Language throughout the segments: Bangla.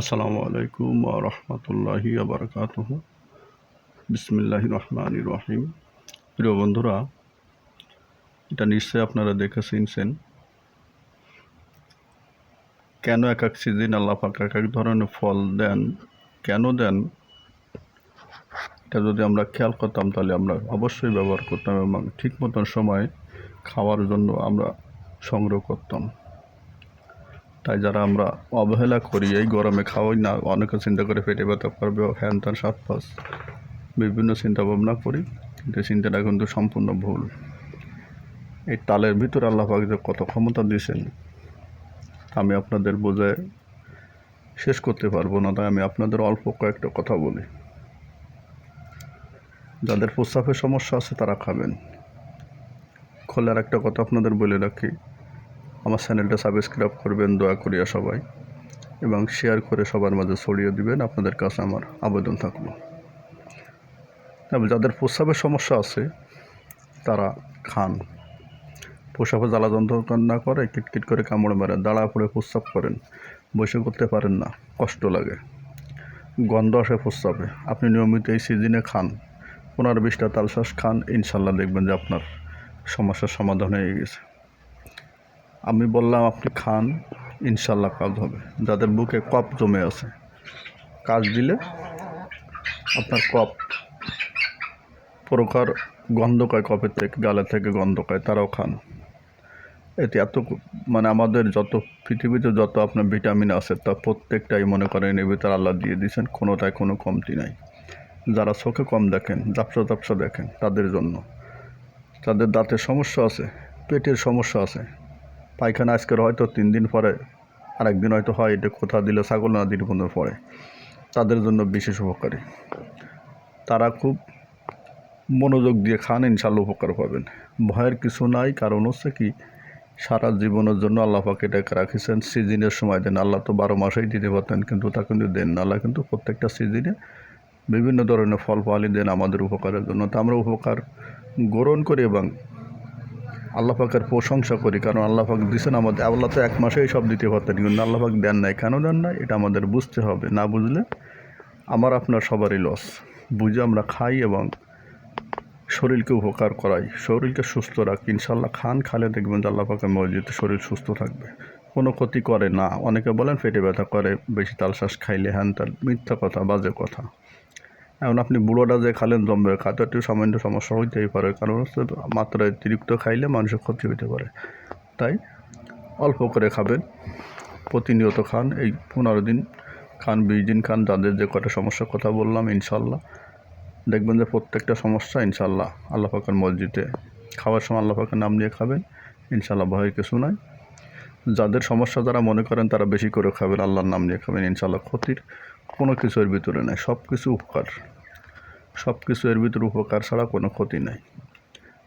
আসসালামু আলাইকুম রহমতুল্লাহি আবরকাত বিসমিল্লাহ রহমান রহিম। প্রিয় বন্ধুরা, এটা নিশ্চয়ই আপনারা দেখে শুনছেন। কেন এক এক সিজন আল্লাহ পাক এক এক ধরনের ফল দেন, কেন দেন, এটা যদি আমরা খেয়াল করতাম তাহলে আমরা অবশ্যই ব্যবহার করতাম এবং ঠিক মতন সময় খাওয়ার জন্য আমরা সংগ্রহ করতাম। তাই যারা আমরা অবহেলা করি, এই গরমে খাওয়াই না, অনেকে চিন্তা করে পেটে ব্যথা করবে হ্যান ত্যান সাত পাঁচ। বিভিন্ন চিন্তা ভাবনা করি, কিন্তু চিন্তাটা কিন্তু সম্পূর্ণ ভুল। এই তালের ভিতরে আল্লাহ যে কত ক্ষমতা দিয়েছেন আমি আপনাদের বোঝায় শেষ করতে পারব না, তাই আমি আপনাদের অল্প কয়েকটা কথা বলি। যাদের প্রস্রাবের সমস্যা আছে, তারা খাবেন। খোলার একটা কথা আপনাদের বলে রাখি আমার চ্যানেলটা সাবস্ক্রাইব করবেন, দয়া করিয়া সবাই। এবং শেয়ার করে সবার মাঝে ছড়িয়ে দিবেন, আপনাদের কাছে আমার আবেদন থাকল। তবে যাদের প্রস্রাবের সমস্যা আছে, তারা খান। প্রস্রাবে জ্বালা যন্ত্রণা করে, কিটকিট করে কামড় মারে দাঁড়া পড়ে প্রস্রাব করেন, বসে করতে পারেন না, কষ্ট লাগে। গন্ধ আসে প্রস্রাবে। আপনি নিয়মিত এই সিজনে খান। পনেরো বিশটা তালশ্বাস খান, ইনশাল্লাহ দেখবেন যে আপনার সমস্যার সমাধান হয়ে গেছে। আমি বললাম, আপনি খান, ইনশাল্লাহ কাজ হবে। যাদের বুকে কপ জমে আছে। কাজ দিলে আপনার কপ প্রকার গন্ধ কয় কপের থেকে, গালের থেকে গন্ধ কয় তারাও খান। এতে এত মানে আমাদের যত, পৃথিবীতে যত আপনার ভিটামিন আছে, তা প্রত্যেকটাই মনে করেন এর ভিতরে আল্লাহ দিয়ে দিয়েছেন, কোনোটায় কোনো কমতি নাই। যারা চোখে কম দেখেন জাপসা জাপসা দেখেন, তাদের জন্য। তাদের দাঁতের সমস্যা আছে, পেটের সমস্যা আছে পায়খানা আজকের হয়তো তিন দিন পরে, আরেকদিন হয়তো হয়, এটা কোথা দিলে ছাগল না দিন পনেরো পরে। তাদের জন্য বিশেষ উপকারী। তারা খুব মনোযোগ দিয়ে খান, ইনশাল্লাহ উপকার পাবেন। ভয়ের কিছু নাই, কারণ হচ্ছে কি, সারা জীবনের জন্য আল্লাহ পাকে এটাকে রাখিছেন। সিজনের সময় দেন, আল্লাহ তো বারো মাসেই দিতে পারতেন, কিন্তু তা কিন্তু দেন না। আল্লাহ কিন্তু প্রত্যেকটা সিজনে বিভিন্ন ধরনের ফল ফলালি দেন আমাদের উপকারের জন্য। তা আমরা উপকার গ্রহণ করি এবং আল্লাহ পাকের প্রশংসা করি, কারণ আল্লাহ পাক দিচ্ছেন আমাদের, আল্লাহ তো এক মাসেই সব দিতে পারতেন, কিন্তু আল্লাহ পাক দেন নাই। কেন দেন নাই? এটা আমাদের বুঝতে হবে। না বুঝলে আমার আপনার সবারই লস বুঝে আমরা খাই এবং শরীরকে উপকার করাই। শরীরকে সুস্থ রাখি। ইনশাল্লাহ খান খালে দেখবেন যে আল্লাহ পাকের মসজিদে শরীর সুস্থ থাকবে। কোনো ক্ষতি করে না। অনেকে বলেন পেটে ব্যথা করে, বেশি তালশ্বাস খাইলে হ্যান তাল মিথ্যা কথা, বাজে কথা। এখন আপনি বুড়োটা যে খালেন জমবে খাতে একটু সামান্য সমস্যা হইতেই পারে। কারণ হচ্ছে মাত্রায় অতিরিক্ত খাইলে মানুষের ক্ষতি হইতে পারে। তাই অল্প করে খাবেন, প্রতিনিয়ত খান, এই পনেরো দিন খান, বিশ দিন খান, যাদের যে কটা সমস্যার কথা বললাম ইনশাল্লাহ দেখবেন যে প্রত্যেকটা সমস্যা ইনশাল্লাহ আল্লাহ পাকের মসজিদে। খাওয়ার সময় আল্লাহ পাকের নাম নিয়ে খাবেন ইনশাল্লাহ ভয়ের কিছু নাই। যাদের সমস্যা যারা মনে করেন তারা বেশি করে খাবেন, আল্লাহর নাম নিয়ে খাবেন ইনশাল্লাহ ক্ষতির কোনো কিছু এর ভিতরে নেই সব কিছু উপকার। সব কিছু এর ভিতরে উপকার ছাড়া কোনো ক্ষতি নেই।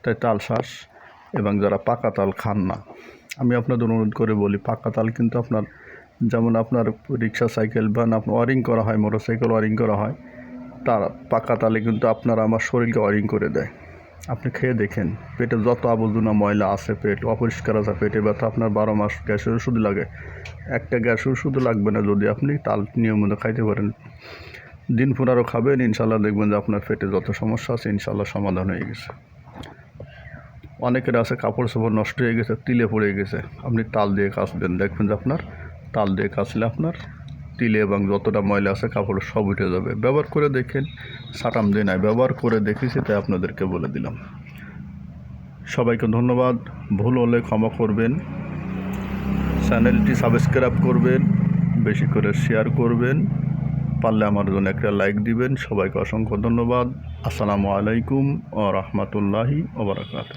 তাই তাল শ্বাস এবং যারা পাকা তাল খান না, আমি আপনাদের অনুরোধ করে বলি, পাকা তাল কিন্তু আপনার, যেমন আপনার রিক্সা, সাইকেল, বা আপনার ওয়ারিং করা হয় মোটর সাইকেল ওয়ারিং করা হয়, তার পাকা তালে কিন্তু আপনার আমার শরীরকে ওয়ারিং করে দেয়। আপনি খেয়ে দেখেন। পেটে যত আবর্জনা ময়লা আছে পেট, অপরিষ্কার আছে পেটে ব্যথা আপনার বারো মাস গ্যাসের ওষুধ লাগে। একটা গ্যাসের ওষুধ লাগবে না যদি আপনি তাল নিয়মিত খাইতে পারেন। দিন পুনারও খাবেন ইনশাল্লাহ দেখবেন যে আপনার পেটে যত সমস্যা আছে ইনশাল্লাহ সমাধান হয়ে গেছে। অনেকের আছে কাপড় সাপড় নষ্ট হয়ে গেছে, তিলে পড়ে গেছে। আপনি তাল দিয়ে কাচবেন, দেখবেন যে আপনার তাল দিয়ে কাচলে আপনার তিলে এবং যতটা ময়লা আছে, কাপড় সব উঠে যাবে। ব্যবহার করে দেখেন, সাটাম দিয়ে নাই, ব্যবহার করে দেখেছি, তাই আপনাদেরকে বলে দিলাম। সবাইকে ধন্যবাদ। ভুল হলে ক্ষমা করবেন। চ্যানেলটি সাবস্ক্রাইব করবেন, বেশি করে শেয়ার করবেন, পারলে আমার জন্য একটা লাইক দিবেন। সবাইকে অসংখ্য ধন্যবাদ। আসসালামু আলাইকুম ও রহমতুল্লাহি ওবরাকাত